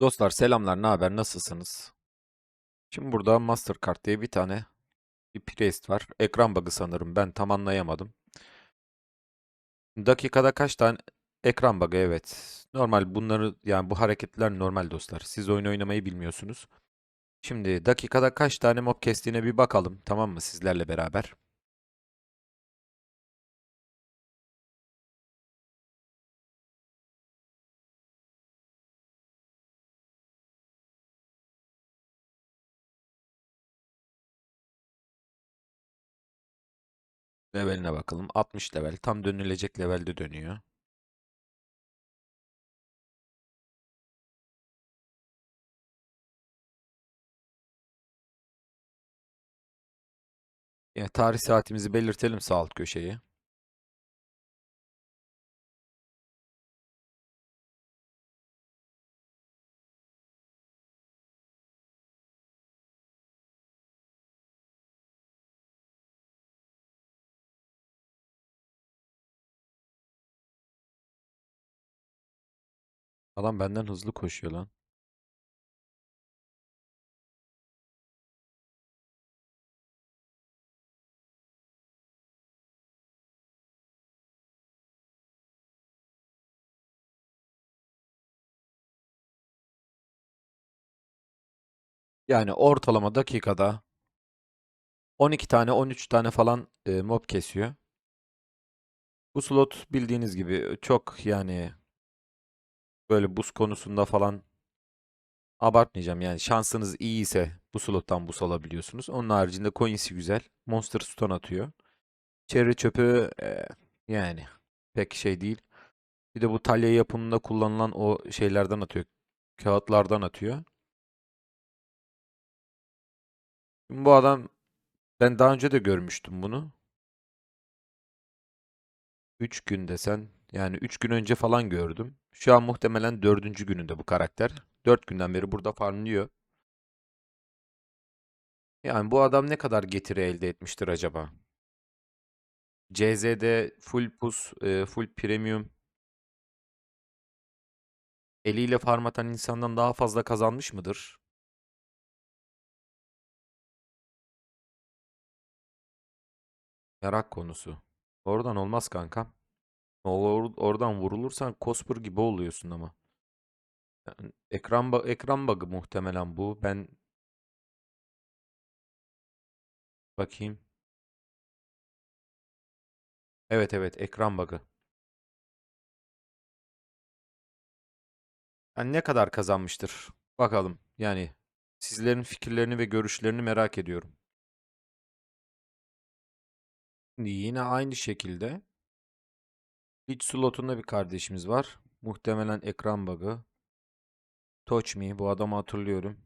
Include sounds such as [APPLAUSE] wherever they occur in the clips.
Dostlar selamlar, ne haber, nasılsınız? Şimdi burada Mastercard diye bir tane bir priest var. Ekran bug'ı sanırım, ben tam anlayamadım. Dakikada kaç tane ekran bug'ı evet. Normal bunları yani bu hareketler normal dostlar. Siz oyun oynamayı bilmiyorsunuz. Şimdi dakikada kaç tane mob kestiğine bir bakalım tamam mı sizlerle beraber. Leveline bakalım. 60 level. Tam dönülecek levelde dönüyor. Yani tarih saatimizi belirtelim sağ alt köşeye. Adam benden hızlı koşuyor lan. Yani ortalama dakikada 12 tane 13 tane falan e, mob kesiyor. Bu slot bildiğiniz gibi çok yani böyle buz konusunda falan abartmayacağım. Yani şansınız iyi ise bu slottan buz alabiliyorsunuz. Onun haricinde coins'i güzel. Monster Stone atıyor. Cherry çöpü e, yani pek şey değil. Bir de bu talya yapımında kullanılan o şeylerden atıyor. Kağıtlardan atıyor. Şimdi bu adam ben daha önce de görmüştüm bunu. 3 gün desen yani 3 gün önce falan gördüm. Şu an muhtemelen 4. gününde bu karakter. 4 günden beri burada farmlıyor. Yani bu adam ne kadar getiri elde etmiştir acaba? CZ'de full pus, e, full premium eliyle farm atan insandan daha fazla kazanmış mıdır? Merak konusu. Oradan olmaz kankam. Or- oradan vurulursan Cosper gibi oluyorsun ama. Yani ekran ba- ekran bug'ı muhtemelen bu. Ben bakayım. Evet evet ekran bug'ı. Yani ne kadar kazanmıştır? Bakalım. Yani sizlerin fikirlerini ve görüşlerini merak ediyorum. Yine aynı şekilde iç slotunda bir kardeşimiz var. Muhtemelen ekran bug'ı. Touch Me. Bu adamı hatırlıyorum.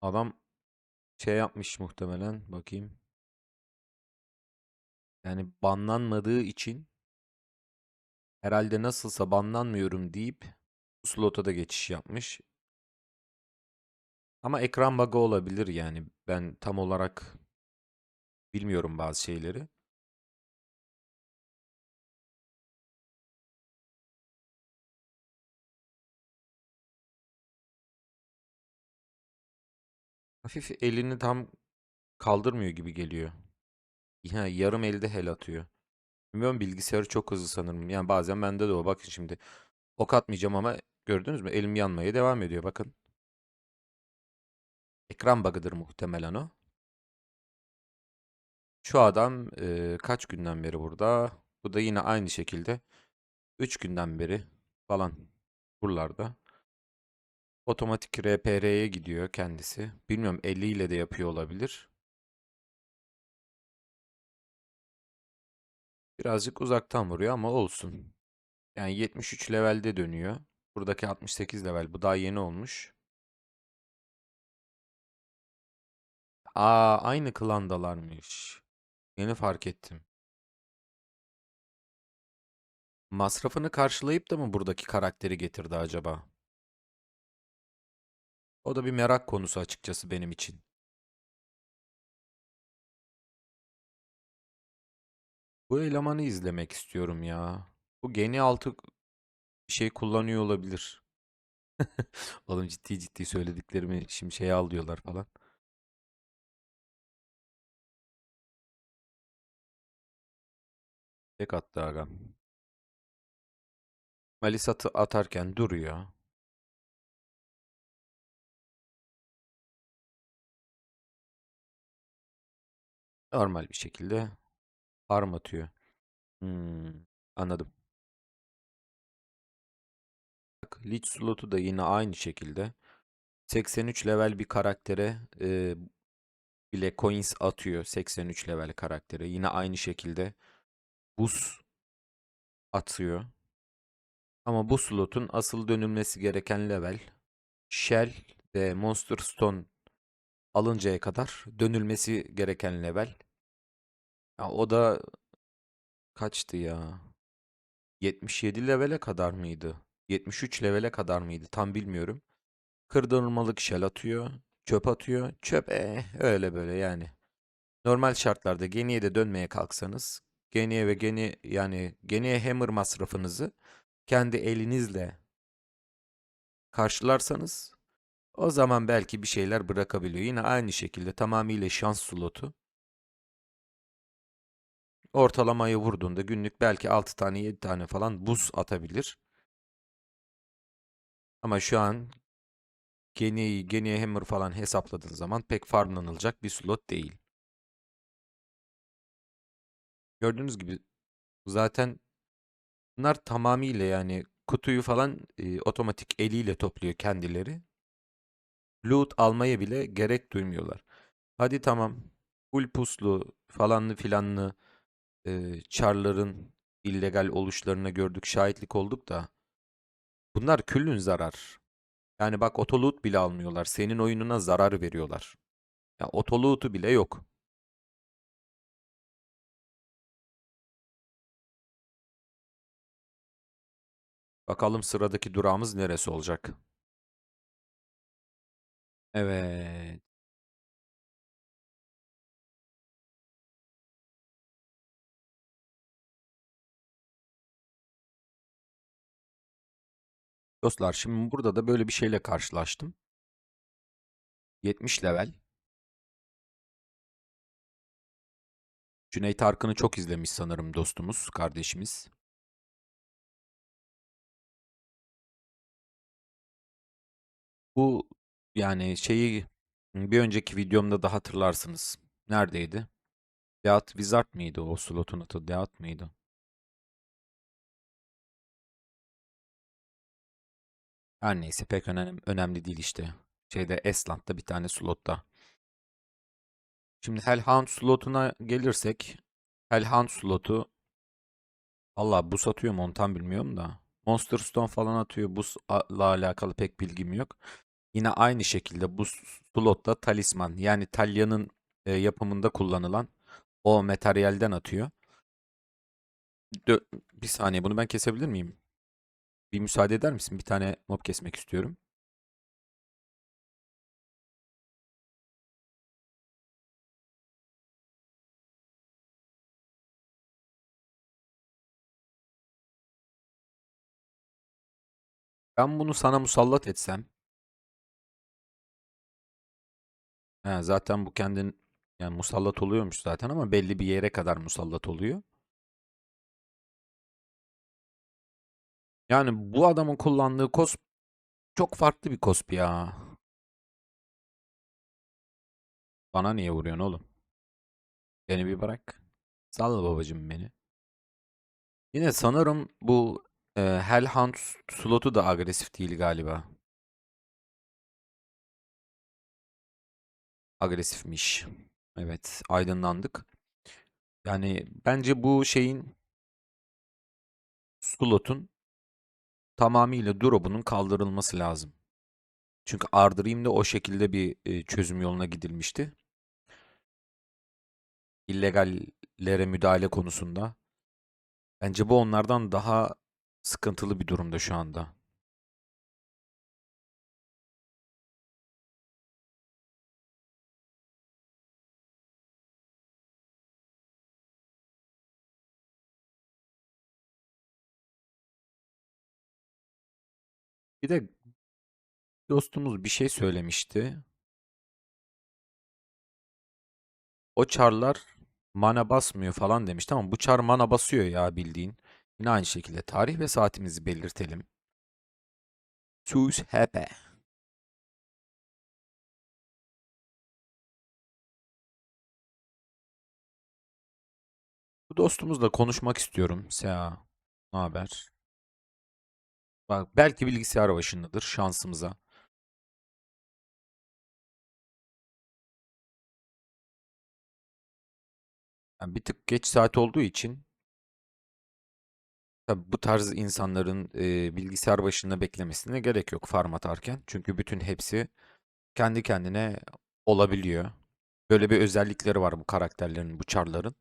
Adam şey yapmış muhtemelen. Bakayım. Yani banlanmadığı için herhalde nasılsa banlanmıyorum deyip bu slota da geçiş yapmış. Ama ekran bug'ı olabilir yani. Ben tam olarak bilmiyorum bazı şeyleri. Hafif elini tam kaldırmıyor gibi geliyor. Ya yarım elde hel atıyor. Bilmiyorum bilgisayarı çok hızlı sanırım. Yani bazen bende de o. Bakın şimdi. Ok atmayacağım ama gördünüz mü? Elim yanmaya devam ediyor. Bakın. Ekran bug'ıdır muhtemelen o. Şu adam e, kaç günden beri burada? Bu da yine aynı şekilde 3 günden beri falan buralarda. Otomatik RPR'ye gidiyor kendisi. Bilmiyorum 50 ile de yapıyor olabilir. Birazcık uzaktan vuruyor ama olsun. Yani 73 levelde dönüyor. Buradaki 68 level. Bu daha yeni olmuş. Aa aynı klandalarmış. Yeni fark ettim. Masrafını karşılayıp da mı buradaki karakteri getirdi acaba? O da bir merak konusu açıkçası benim için. Bu elemanı izlemek istiyorum ya. Bu geni altı şey kullanıyor olabilir. [LAUGHS] Oğlum ciddi ciddi söylediklerimi şimdi şeye al diyorlar falan. Tek attı aga. Malis atı atarken duruyor. Normal bir şekilde farm atıyor. Hmm, anladım. Bak, Lich slotu da yine aynı şekilde. 83 level bir karaktere e, bile coins atıyor. 83 level karaktere. Yine aynı şekilde buz atıyor. Ama bu slotun asıl dönülmesi gereken level Shell ve Monster Stone alıncaya kadar dönülmesi gereken level. Ya o da kaçtı ya? 77 levele kadar mıydı? 73 levele kadar mıydı? Tam bilmiyorum. Kırdırmalık shell atıyor. Çöp atıyor. Çöp eh, öyle böyle yani. Normal şartlarda geniye de dönmeye kalksanız geniye ve geni yani geniye hammer masrafınızı kendi elinizle karşılarsanız o zaman belki bir şeyler bırakabiliyor. Yine aynı şekilde tamamıyla şans slotu. Ortalamayı vurduğunda günlük belki 6 tane 7 tane falan buz atabilir. Ama şu an Geniye'yi, Geniye Hammer falan hesapladığın zaman pek farmlanılacak bir slot değil. Gördüğünüz gibi zaten bunlar tamamıyla yani kutuyu falan e, otomatik eliyle topluyor kendileri. Loot almaya bile gerek duymuyorlar. Hadi tamam. Full puslu falanlı filanlı e, çarların illegal oluşlarına gördük, şahitlik olduk da bunlar küllün zarar. Yani bak otoloot bile almıyorlar. Senin oyununa zarar veriyorlar. Ya otoloot'u bile yok. Bakalım sıradaki durağımız neresi olacak? Evet. Dostlar şimdi burada da böyle bir şeyle karşılaştım. 70 level. Cüneyt Arkın'ı çok izlemiş sanırım dostumuz, kardeşimiz. Bu yani şeyi bir önceki videomda da hatırlarsınız. Neredeydi? Deat Wizard mıydı o slotun adı? Deat mıydı? Her neyse pek önemli, önemli değil işte. Şeyde Esland'da bir tane slotta. Şimdi Hellhound slotuna gelirsek Hellhound slotu Allah buz atıyor mu onu tam bilmiyorum da. Monster Stone falan atıyor. Buzla alakalı pek bilgim yok. Yine aynı şekilde bu slotta talisman yani Talya'nın e, yapımında kullanılan o materyalden atıyor. Dö bir saniye bunu ben kesebilir miyim? Bir müsaade eder misin? Bir tane mob kesmek istiyorum. Ben bunu sana musallat etsem. He, zaten bu kendin yani musallat oluyormuş zaten ama belli bir yere kadar musallat oluyor. Yani bu adamın kullandığı kosp çok farklı bir kosp ya. Bana niye vuruyorsun oğlum? Beni bir bırak. Sal babacım beni. Yine sanırım bu e, Hellhound slotu da agresif değil galiba. Agresifmiş. Evet, aydınlandık. Yani bence bu şeyin slotun tamamıyla drop'unun kaldırılması lazım. Çünkü Ardream'de o şekilde bir e, çözüm yoluna gidilmişti. İllegallere müdahale konusunda. Bence bu onlardan daha sıkıntılı bir durumda şu anda. Bir de Dostumuz bir şey söylemişti. O çarlar mana basmıyor falan demişti ama bu çar mana basıyor ya bildiğin. Yine aynı şekilde tarih ve saatimizi belirtelim. Sus hepe. Bu dostumuzla konuşmak istiyorum. Sea, ne haber? Bak belki bilgisayar başındadır şansımıza. Yani bir tık geç saat olduğu için tabii bu tarz insanların e, bilgisayar başında beklemesine gerek yok farm atarken. Çünkü bütün hepsi kendi kendine olabiliyor. Böyle bir özellikleri var bu karakterlerin, bu çarların.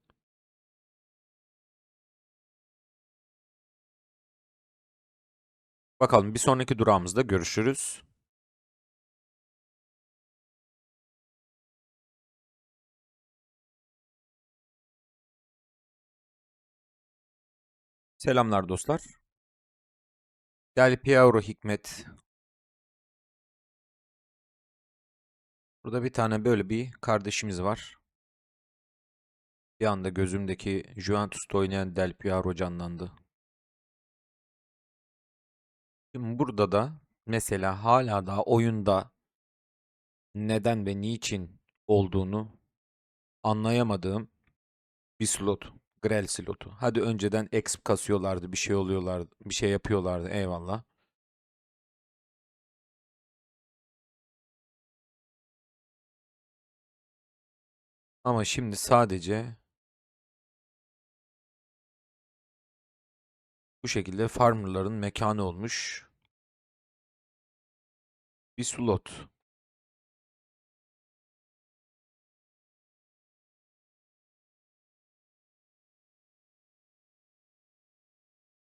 Bakalım bir sonraki durağımızda görüşürüz. Selamlar dostlar. Del Piero Hikmet. Burada bir tane böyle bir kardeşimiz var. Bir anda gözümdeki Juventus'ta oynayan Del Piero canlandı. Burada da mesela hala da oyunda neden ve niçin olduğunu anlayamadığım bir slot. Grel slotu. Hadi önceden exp kasıyorlardı, bir şey oluyorlardı, bir şey yapıyorlardı eyvallah. Ama şimdi sadece bu şekilde farmerların mekanı olmuş bir slot.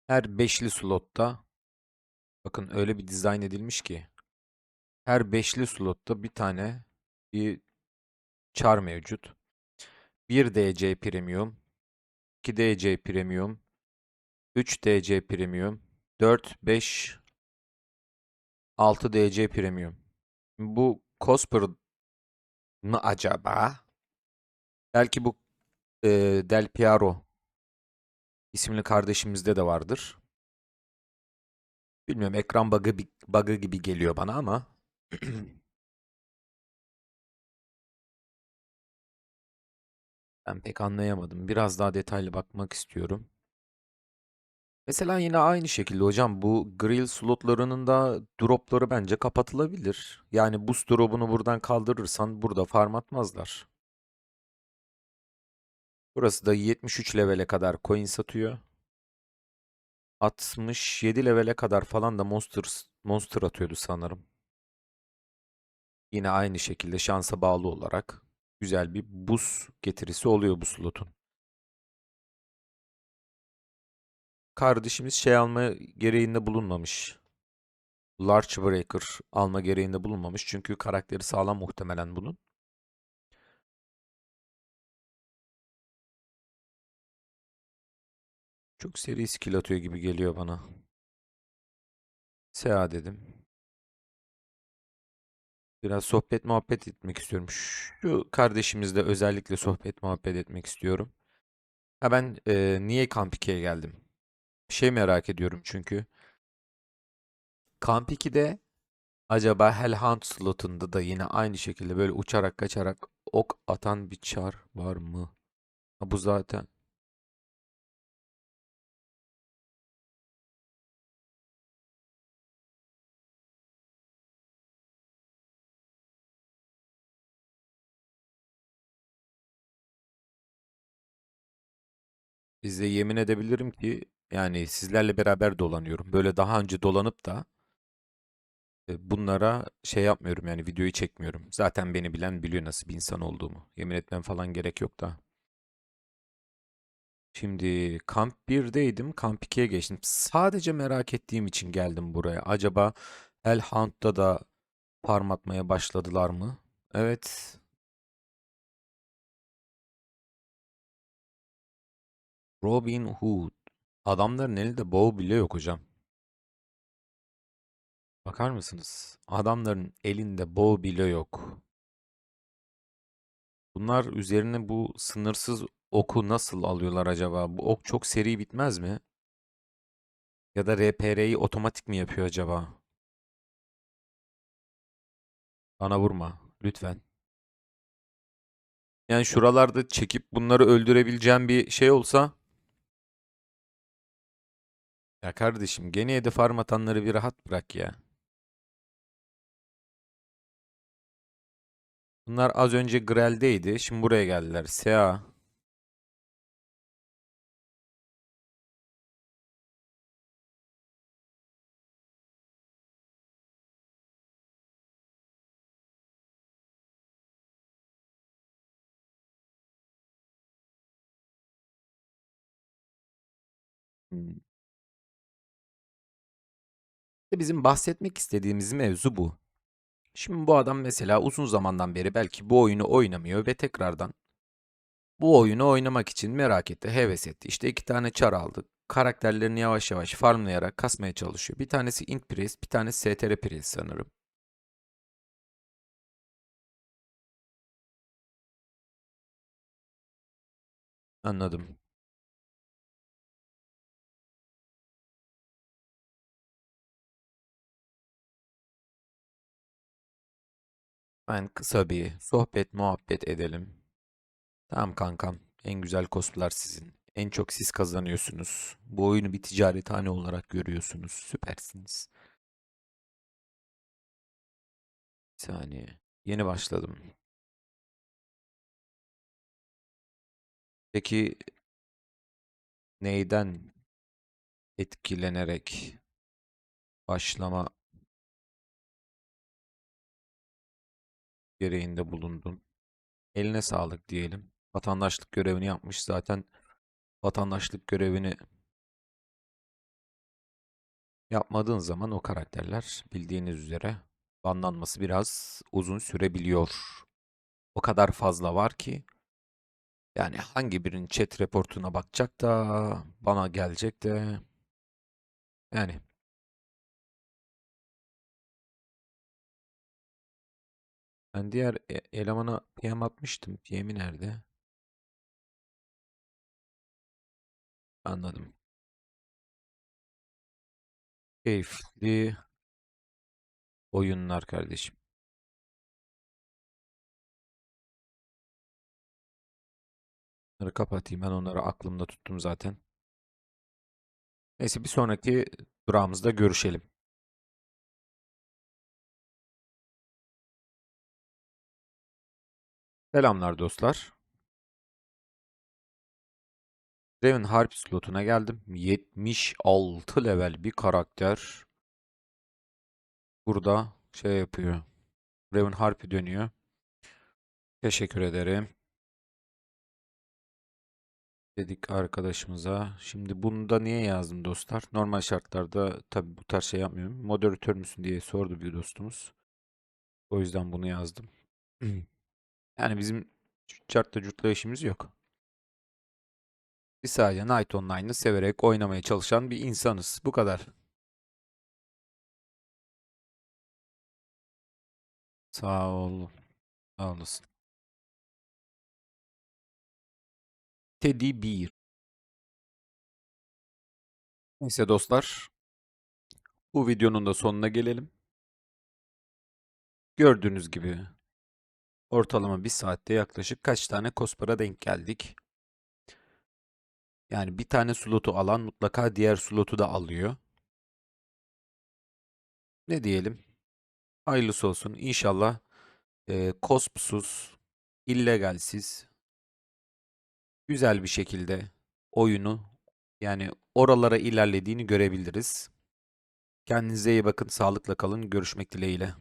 Her beşli slotta bakın öyle bir dizayn edilmiş ki her beşli slotta bir tane bir char mevcut. 1 DC Premium, 2 DC Premium, 3 DC Premium, 4, 5, 6 DC Premium. Bu Cosper mı acaba? Belki bu e, Del Piero isimli kardeşimizde de vardır. Bilmiyorum ekran bug'ı, bug'ı gibi geliyor bana ama [CLEARS THROAT] ben pek anlayamadım. Biraz daha detaylı bakmak istiyorum. Mesela yine aynı şekilde hocam bu grill slotlarının da dropları bence kapatılabilir. Yani boost drop'unu buradan kaldırırsan burada farm atmazlar. Burası da 73 levele kadar coin satıyor. 67 levele kadar falan da monster monster atıyordu sanırım. Yine aynı şekilde şansa bağlı olarak güzel bir buz getirisi oluyor bu slotun. Kardeşimiz şey alma gereğinde bulunmamış. Large Breaker alma gereğinde bulunmamış. Çünkü karakteri sağlam muhtemelen bunun. Çok seri skill atıyor gibi geliyor bana. Seha dedim. Biraz sohbet muhabbet etmek istiyorum. Şu kardeşimizle özellikle sohbet muhabbet etmek istiyorum. Ha ben e, niye Kamp 2'ye geldim? Şey merak ediyorum çünkü. Kamp 2'de acaba Hellhound slotunda da yine aynı şekilde böyle uçarak kaçarak ok atan bir çar var mı? Ha, bu zaten. Size yemin edebilirim ki yani sizlerle beraber dolanıyorum. Böyle daha önce dolanıp da bunlara şey yapmıyorum yani videoyu çekmiyorum. Zaten beni bilen biliyor nasıl bir insan olduğumu. Yemin etmem falan gerek yok da. Şimdi kamp 1'deydim. Kamp 2'ye geçtim. Sadece merak ettiğim için geldim buraya. Acaba Hellhound'da da farm atmaya başladılar mı? Evet. Robin Hood. Adamların elinde bow bile yok hocam. Bakar mısınız? Adamların elinde bow bile yok. Bunlar üzerine bu sınırsız oku nasıl alıyorlar acaba? Bu ok çok seri bitmez mi? Ya da RPR'yi otomatik mi yapıyor acaba? Bana vurma lütfen. Yani şuralarda çekip bunları öldürebileceğim bir şey olsa Ya kardeşim gene de farm atanları bir rahat bırak ya. Bunlar az önce Grel'deydi. Şimdi buraya geldiler. Sea. Hmm. Bizim bahsetmek istediğimiz mevzu bu. Şimdi bu adam mesela uzun zamandan beri belki bu oyunu oynamıyor ve tekrardan bu oyunu oynamak için merak etti, heves etti. İşte iki tane çar aldı. Karakterlerini yavaş yavaş farmlayarak kasmaya çalışıyor. Bir tanesi Int Priest, bir tanesi STR Priest sanırım. Anladım. Ben kısa bir sohbet muhabbet edelim. Tamam kankam. En güzel cosplay'lar sizin. En çok siz kazanıyorsunuz. Bu oyunu bir ticarethane olarak görüyorsunuz. Süpersiniz. Bir saniye. Yeni başladım. Peki neyden etkilenerek başlama gereğinde bulundun? Eline sağlık diyelim. Vatandaşlık görevini yapmış zaten. Vatandaşlık görevini yapmadığın zaman o karakterler bildiğiniz üzere banlanması biraz uzun sürebiliyor. O kadar fazla var ki yani hangi birinin chat reportuna bakacak da bana gelecek de yani ben diğer e- elemana PM atmıştım. PM'i nerede? Anladım. Keyifli oyunlar kardeşim. Bunları kapatayım. Ben onları aklımda tuttum zaten. Neyse bir sonraki durağımızda görüşelim. Selamlar dostlar. Raven Harp slotuna geldim. 76 level bir karakter. Burada şey yapıyor. Raven Harp'i dönüyor. Teşekkür ederim. Dedik arkadaşımıza. Şimdi bunu da niye yazdım dostlar? Normal şartlarda tabii bu tarz şey yapmıyorum. Moderatör müsün diye sordu bir dostumuz. O yüzden bunu yazdım. [CLEARS THROAT] Yani bizim chartta curtla işimiz yok. Biz sadece Night Online'ı severek oynamaya çalışan bir insanız. Bu kadar. Sağ ol. Sağ olasın. Teddy Bear. Neyse dostlar. Bu videonun da sonuna gelelim. Gördüğünüz gibi ortalama bir saatte yaklaşık kaç tane kospara denk geldik. Yani bir tane slotu alan mutlaka diğer slotu da alıyor. Ne diyelim? Hayırlısı olsun. İnşallah e, kospsuz, illegalsiz, güzel bir şekilde oyunu yani oralara ilerlediğini görebiliriz. Kendinize iyi bakın, sağlıkla kalın. Görüşmek dileğiyle.